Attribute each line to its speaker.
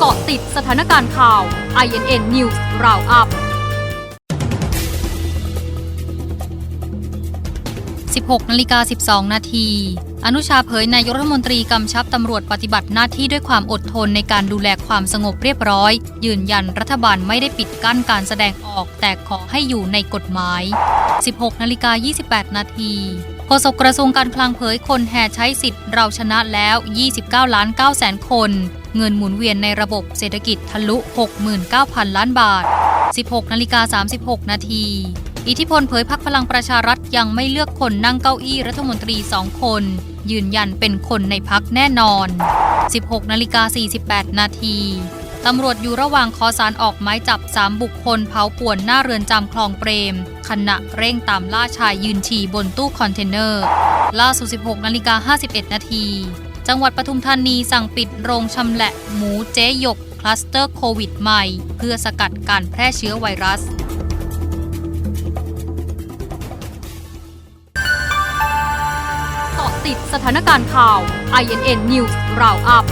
Speaker 1: เกาะติดสถานการณ์ข่าว INN News Roundup 16นาฬิกา12 นาที อนุชาเผยนายกรัฐมนตรีกำชับตำรวจปฏิบัติหน้าที่ด้วยความอดทนในการดูแลความสงบเรียบร้อย ยืนยันรัฐบาลไม่ได้ปิดกั้นการแสดงออกแต่ขอให้อยู่ในกฎหมาย 16นาฬิกา28 นาที โฆษกกระทรวงการคลังเผยคนแห่ใช้สิทธิ์เราชนะแล้ว 29 ล้าน9แสนคน เงินหมุนเวียนในระบบเศรษฐกิจทะลุ 69,000 ล้านบาท 16นาฬิกา36 นาที อิทธิพลเผยพักพลังประชารัฐยังไม่เลือกคนนั่งเก้าอี้รัฐมนตรีสองคน ยืนยันเป็นคนในพักแน่นอน 16นาฬิกา48 นาที ตำรวจอยู่ระหว่างขอสารออกหมายจับ 3 บุคคลเผาป่วนหน้าเรือนจำคลองเปรม ขณะเร่งตามล่าชายยืนฉี่บนตู้คอนเทนเนอร์ ล่าสุด 16นาฬิกา51 นาที จังหวัดปทุมธานีสั่งปิดโรงชำแหละหมูเจ๊ยกคลัสเตอร์โควิดใหม่ เพื่อสกัดการแพร่เชื้อไวรัสเกาะติดสถานการณ์ข่าว INN News Roundup